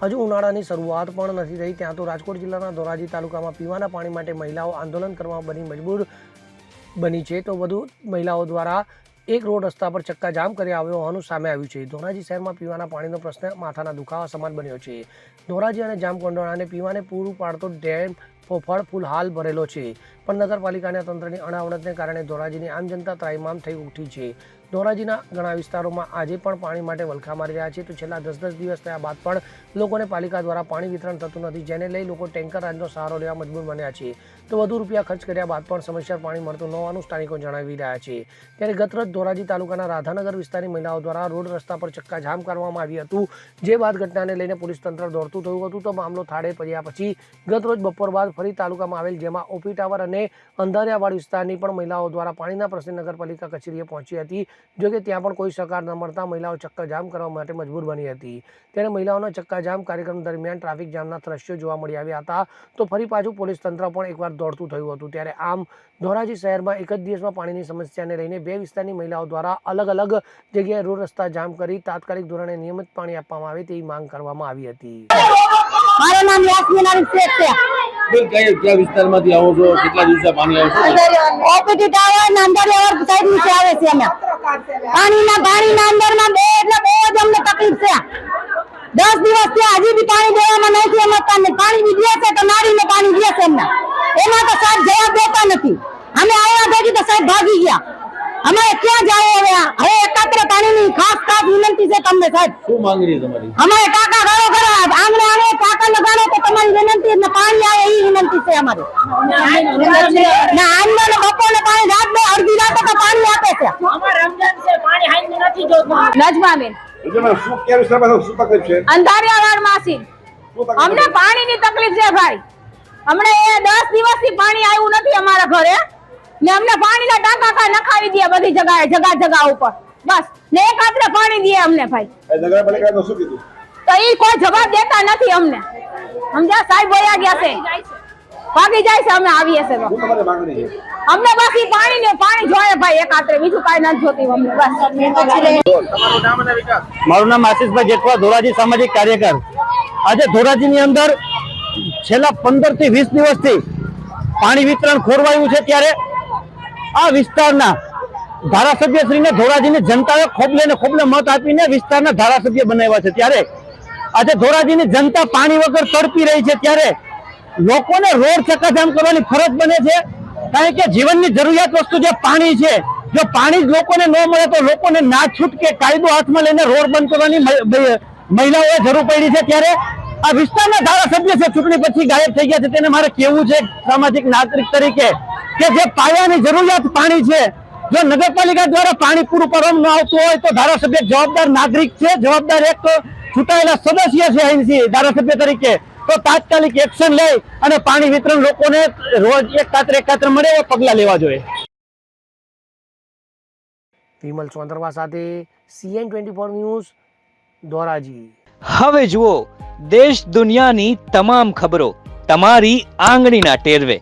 હજુ ઉનાળાની શરૂઆત પણ નથી થઈ. ત્યાં તો રાજકોટ જિલ્લાના ધોરાજી તાલુકામાં પીવાના પાણી માટે મહિલાઓ આંદોલન કરવા બની મજબૂર બની છે. તો વધુ મહિલાઓ દ્વારા એક રોડ રસ્તા પર ચક્કાજામ કરી આવ્યો હોવાનું સામે આવ્યું છે. ધોરાજી શહેરમાં પીવાના પાણીનો પ્રશ્ન માથાના દુખાવા સમાન બન્યો છે. ધોરાજી અને જામકોંડોળાને પીવાને પૂરું પાડતો ડેમ ફોફળ ફૂલ હાલ ભરેલો છે. પણ નગરપાલિકાના તંત્રની અણાવણતને કારણે ધોરાજીની આમ જનતા ત્રાઇમામ થઈ ઉઠી છે. ધોરાજીના ઘણા વિસ્તારોમાં આજે પણ પાણી માટે વલખા મારી રહ્યા છે. તો છેલ્લા દસ દસ દિવસ થયા બાદ પણ લોકોને પાલિકા દ્વારા પાણી વિતરણ થતું નથી, જેને લઈ લોકો ટેન્કર રાજનો સહારો લેવા મજબૂર બન્યા છે. તો વધુ રૂપિયા ખર્ચ કર્યા બાદ પણ સમસ્યા પાણી મળતું ન હોવાનું સ્થાનિકો જણાવી રહ્યા છે. ત્યારે ગતરોજ ધોરાજી તાલુકાના રાધાનગર વિસ્તારની મહિલાઓ દ્વારા રોડ રસ્તા પર ચક્કાજામ કરવામાં આવ્યું હતું, જે બાદ ઘટનાને લઈને પોલીસ તંત્ર દોડતું થયું હતું. તો મામલો થાળે પડ્યા પછી ગતરોજ બપોર બાદ ફરી તાલુકામાં આવેલ, જેમાં ઓપી ટાવર અને અંધારિયાવાડ વિસ્તારની પણ મહિલાઓ દ્વારા પાણીના પ્રશ્ને નગરપાલિકા કચેરીએ પહોંચી હતી. જો કે ત્યાં પણ કોઈ સહકાર ન મળતા મહિલાઓ ચક્કાજામ કરવા માટે મજબૂર બની હતી. ત્યારે મહિલાઓના ચક્કાજામ કાર્યક્રમ દરમિયાન ટ્રાફિક જામના દ્રશ્યો જોવા મળી આવ્યા હતા. તો ફરી પાછું પોલીસ તંત્ર પણ એકવાર દોડતું થયું હતું. ત્યારે આમ ધોરાજી શહેરમાં એક જ દિવસમાં પાણીની સમસ્યાને લઈને બે વિસ્તારની મહિલાઓ દ્વારા અલગ અલગ જગ્યાએ રોડ રસ્તા જામ કરી તાત્કાલિક ધોરણે નિયમિત પાણી આપવામાં આવે તેવી માંગ કરવામાં આવી હતી. મારું નામ યાસ્મીન શેખ છે. બેન કઈ કયા વિસ્તારમાંથી આવો છો? કેટલા દિવસે પાણી આવશે ઓપીટી ટાવર ના અંદર સાઈડ નીચે આવે છે અમે પાણીના પાણીના અંદરમાં બે એટલે બહુ જ અમને તકલીફ છે દસ દિવસથી હજી બી પાણી દેવામાં નથી અમે પાણી બી દે છે તો નારીને પાણી દે છે એમને એમાં તો સાહેબ જવાબ દેતા નથી અમે આવ્યા ભેગી તો સાહેબ ભાગી ગયા અમે ક્યાં જાય હવે હવે એકાત્ર પાણીની ખાસ ખાસ વિનંતી છે તમને સાહેબ શું માંગણી છે તમારી અમારે કાકા ગાળો કરો આંગણે આંગણે કાકા ને ગાળો તો તમારી વિનંતી ને પાણી આવે એ વિનંતી છે અમારી ના આંગણે ને બપોરને પાણી રાત ને અડધી રાતે તો પાણી આપે છે. નજમાબેન. શું તકલીફ છે? અંધારિયાવાડ માસી અમને પાણીની તકલીફ છે ભાઈ. અમને એ દસ દિવસથી પાણી આવ્યું નથી અમારા ઘરે. ને અમને પાણીના ટાંકા કા નખાવી દે બધી જગ્યાએ જગા જગા ઉપર. બસ. ને એક હાથરે પાણી દે અમને ભાઈ. નગરપાલિકાએ શું કીધું? તો ઈ કોઈ જવાબ દેતા નથી અમને. સમજ્યા? સાહેબ વયા ગયા છે. ભાગી જાય છે અમે આવીએ છે. અમને બસ ઈ પાણી ને પાણી જોઈએ ભાઈ એક હાથરે બીજું કાંઈ નથી જોતી અમને બસ. મારું નામ આશીષભાઈ જેઠવા ધોરાજી સામાજિક કાર્યકર. આજે ધોરાજીની અંદર છેલ્લા પંદરથી વીસ દિવસથી પાણી વિતરણ ખોરવાયું છે ત્યારે આ વિસ્તારના ધારાસભ્યશ્રીને ધોરાજીની જનતાએ ખોબલે ને ખોબલે મત આપીને વિસ્તારના ધારાસભ્ય બનાવ્યા છે. ત્યારે આજે ધોરાજીની જનતા પાણી વગર તડપી રહી છે. ત્યારે લોકોને રોડ ચકાજામ કરવાની ફરજ બને છે. કારણ કે જીવનની જરૂરિયાત વસ્તુ જે પાણી છે, જો પાણી જ લોકોને ન મળે તો લોકોને ના છૂટકે કાયદો હાથમાં લઈને રોડ બંધ કરવાની મહિલાઓએ જરૂર પડી છે ત્યારે આ વિસ્તારના ધારાસભ્ય છે, ચૂંટણી પછી ગાયબ થઈ ગયા છે. તેને મારે કેવું છે, સામાજિક નાગરિક તરીકે, કે જે પાયાની જરૂરિયાત પાણી છે, જો નગરપાલિકા દ્વારા પાણી પૂરું પાડવામાં ન આવતું હોય તો ધારાસભ્ય જવાબદાર નાગરિક છે. જવાબદાર એક ચૂંટાયેલા સદસ્ય છે અહીંથી ધારાસભ્ય તરીકે. તો તાત્કાલિક એક્શન લઈ અને પાણી વિતરણ લોકોને રોજ એક કાતરે એક કાતરે મળે એવા પગલા લેવા જોઈએ. વિમલ ચોંદરવા સાથે CN twenty four news Dhoraji. હવે જુઓ દેશ દુનિયાની તમામ ખબરો તમારી આંગળીના ટેરવે.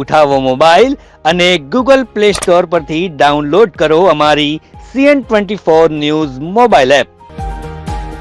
ઉઠાવો મોબાઈલ અને ગૂગલ પ્લે સ્ટોર પરથી ડાઉનલોડ કરો અમારી CN twenty four news mobile app.